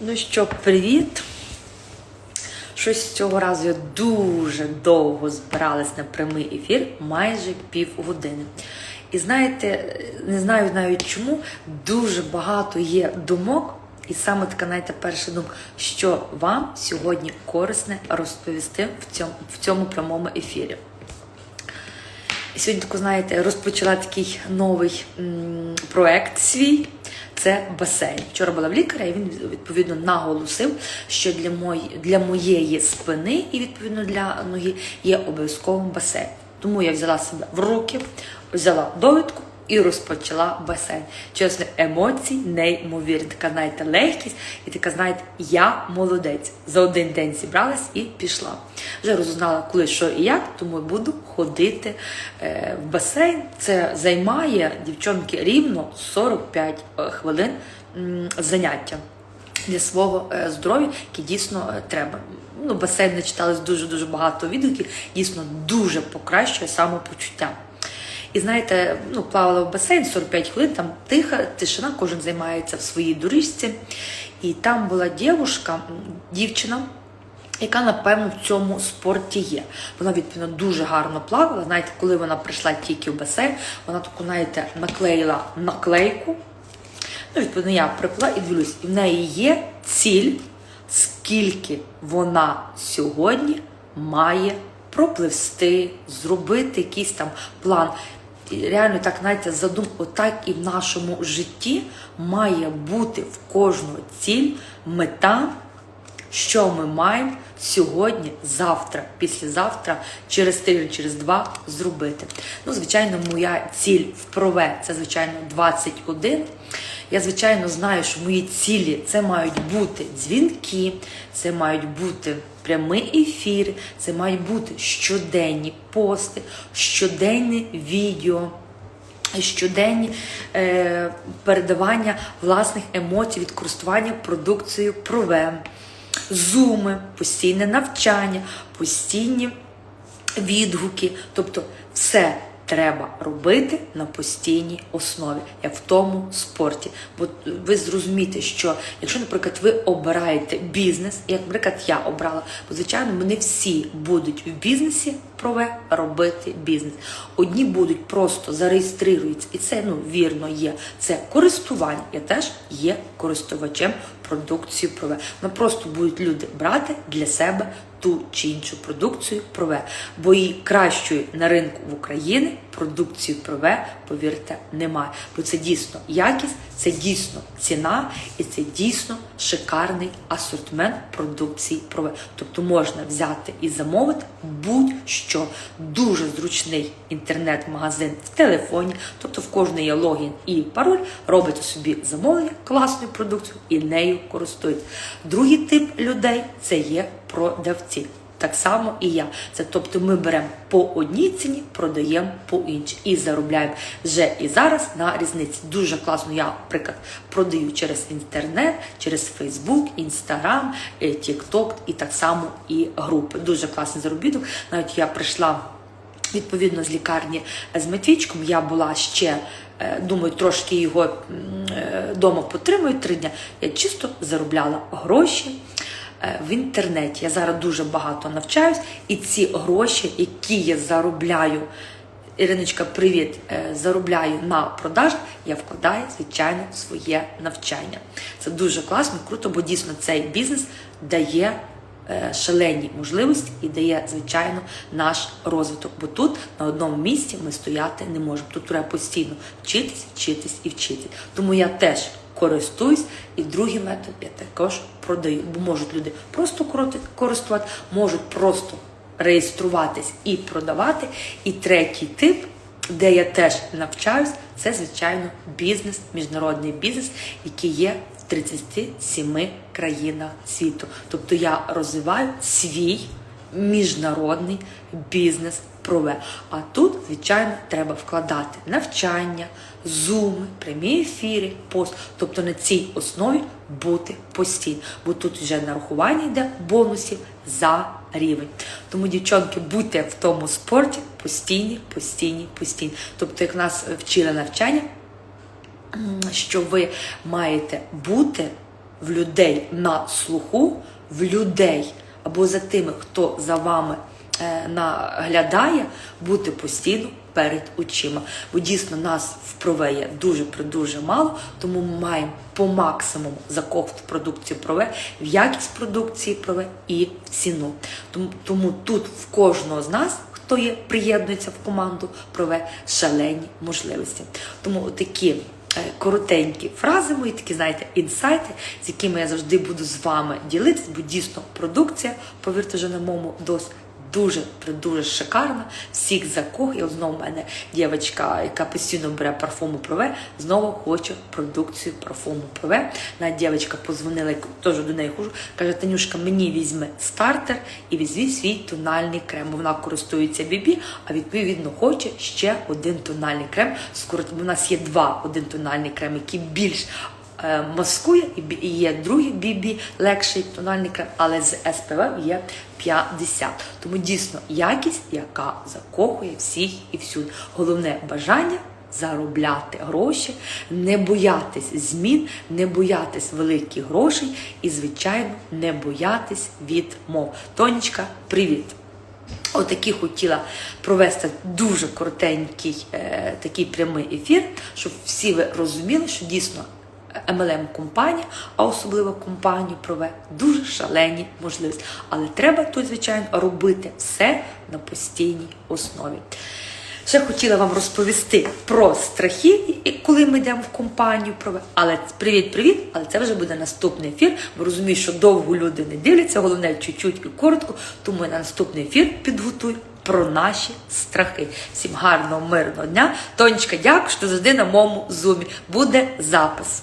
Ну що, привіт! Щось цього разу я дуже довго збиралась на прямий ефір, майже півгодини. І знаєте, не знаю навіть чому, дуже багато є думок, і саме така, знаєте, перша думка, що вам сьогодні корисне розповісти в цьому, в цьому прямому ефірі. Сьогодні знаєте, розпочала такий новий м, проект свій. Це басейн. Вчора була в лікаря, і він відповідно наголосив, що для мої, для моєї спини і відповідно для ноги є обов'язковим басейн. Тому я взяла себе в руки, взяла довідку і розпочала басейн. Чесно, емоцій неймовірні. Така, знаєте, легкість і така, знаєте, я молодець. За один день зібралась і пішла. Вже розузнала, коли що і як, тому буду ходити е, в басейн. Це займає дівчонки рівно 45 хвилин м, заняття для свого е, здоров'я, яке дійсно е, треба. Ну, басейн начиталось дуже-дуже багато відгуків, дійсно дуже покращує самопочуття. І знаєте, ну, плавала в басейн 45 хвилин, там тиха, тишина, кожен займається в своїй доріжці. І там була дівушка, дівчина, яка, напевно, в цьому спорті є. Вона, відповідно, дуже гарно плавала. Знаєте, коли вона прийшла тільки в басейн, вона таку, знаєте, наклеїла наклейку. Ну, відповідно, я приплила і дивлюсь, і в неї є ціль, скільки вона сьогодні має пропливсти, зробити якийсь там план. Реально, так, знаєте, задум, отак і в нашому житті має бути в кожного ціль, мета, що ми маємо сьогодні, завтра, післязавтра, через тиждень, через два зробити. Ну, звичайно, моя ціль в прове це, звичайно, 21. Я, звичайно, знаю, що мої цілі це мають бути дзвінки, це мають бути прямий ефір, це мають бути щоденні пости, щоденне відео щоденні е, передавання власних емоцій від користування продукцією провем, зуми, постійне навчання, постійні відгуки. Тобто все треба робити на постійній основі, як в тому спорті. Бо ви зрозумієте, що якщо, наприклад, ви обираєте бізнес, як, наприклад, я обрала, бо звичайно, ми не всі будуть в бізнесі прове робити бізнес. Одні будуть просто зареєструються, і це ну вірно є. Це користування. Я теж є користувачем продукції прове. Ну просто будуть люди брати для себе ту чи іншу продукцію прове, бо її кращої на ринку в Україні продукцію прове, повірте, немає. Бо це дійсно якість, це дійсно ціна і це дійсно шикарний асортимент продукції прове. Тобто можна взяти і замовити будь-що. Дуже зручний інтернет-магазин в телефоні, тобто в кожної є логін і пароль, робите собі замовлення, класну продукцію і нею користуєтесь. Другий тип людей це є продавці. Так само і я. Це тобто ми беремо по одній ціні, продаємо по іншій і заробляємо вже і зараз на різниці. Дуже класно. Я, наприклад, продаю через інтернет, через Фейсбук, Інстаграм, Тікток і так само і групи. Дуже класний заробіток. Навіть я прийшла. Відповідно, з лікарні з Матвійчиком я була ще, е, думаю, трошки його вдома потримую три дня. Я чисто заробляла гроші е, в інтернеті. Я зараз дуже багато навчаюсь, і ці гроші, які я заробляю, Іриночка, привіт, е, заробляю на продаж, я вкладаю, звичайно, своє навчання. Це дуже класно, круто, бо дійсно цей бізнес дає е, шалені можливості і дає, звичайно, наш розвиток. Бо тут на одному місці ми стояти не можемо. Тут треба постійно вчитись, вчитись і вчитись. Тому я теж користуюсь, і другий метод я також продаю. Бо можуть люди просто користувати, можуть просто реєструватись і продавати. І третій тип, де я теж навчаюсь, це звичайно бізнес, міжнародний бізнес, який є в 37 країнах світу. Тобто я розвиваю свій міжнародний бізнес прове. А тут, звичайно, треба вкладати навчання, зуми, прямі ефіри, пост. Тобто на цій основі бути постійно. Бо тут вже нарахування йде бонусів за рівень. Тому, дівчонки, будьте в тому спорті постійні, постійні, постійні. Тобто, як нас вчили навчання, що ви маєте бути в людей на слуху, в людей або за тими, хто за вами е, наглядає, бути постійно перед очима. Бо дійсно нас в прове є дуже дуже мало, тому ми маємо по максимуму закохати в продукцію прове, в якість продукції прове і в ціну. Тому, тому тут в кожного з нас. Хто є, приєднується в команду, прове шалені можливості. Тому такі коротенькі фрази мої, такі, знаєте, інсайти, з якими я завжди буду з вами ділитися, бо дійсно продукція, повірте вже на моєму досвіді, дуже дуже шикарна. Всіх закох. І от знову в мене дівчинка, яка постійно бере парфуму прове, знову хоче продукцію парфуму прове. Навіть дівчинка позвонила, я теж до неї хожу, каже, Танюшка, мені візьми стартер і візьми свій тональний крем. Вона користується бібі, а відповідно хоче ще один тональний крем. Скоро в нас є два один тональний крем, який більш маскує, і є другий бібі, легший тональний крем, але з СПВ є 50. Тому дійсно якість, яка закохує всіх і всюди. Головне бажання. Заробляти гроші, не боятись змін, не боятись великих грошей і, звичайно, не боятись відмов. Тонечка, привіт! Отакий хотіла провести дуже коротенький е, такий прямий ефір, щоб всі ви розуміли, що дійсно MLM компанія, а особливо компанію прове дуже шалені можливості. Але треба тут, звичайно, робити все на постійній основі. Ще хотіла вам розповісти про страхи, коли ми йдемо в компанію. Але привіт-привіт! Але це вже буде наступний ефір. Бо розумію, що довго люди не дивляться, головне чуть-чуть і коротко. Тому я на наступний ефір підготую про наші страхи. Всім гарного, мирного дня. Тонечка, дякую, що завжди на моєму зумі. Буде запис.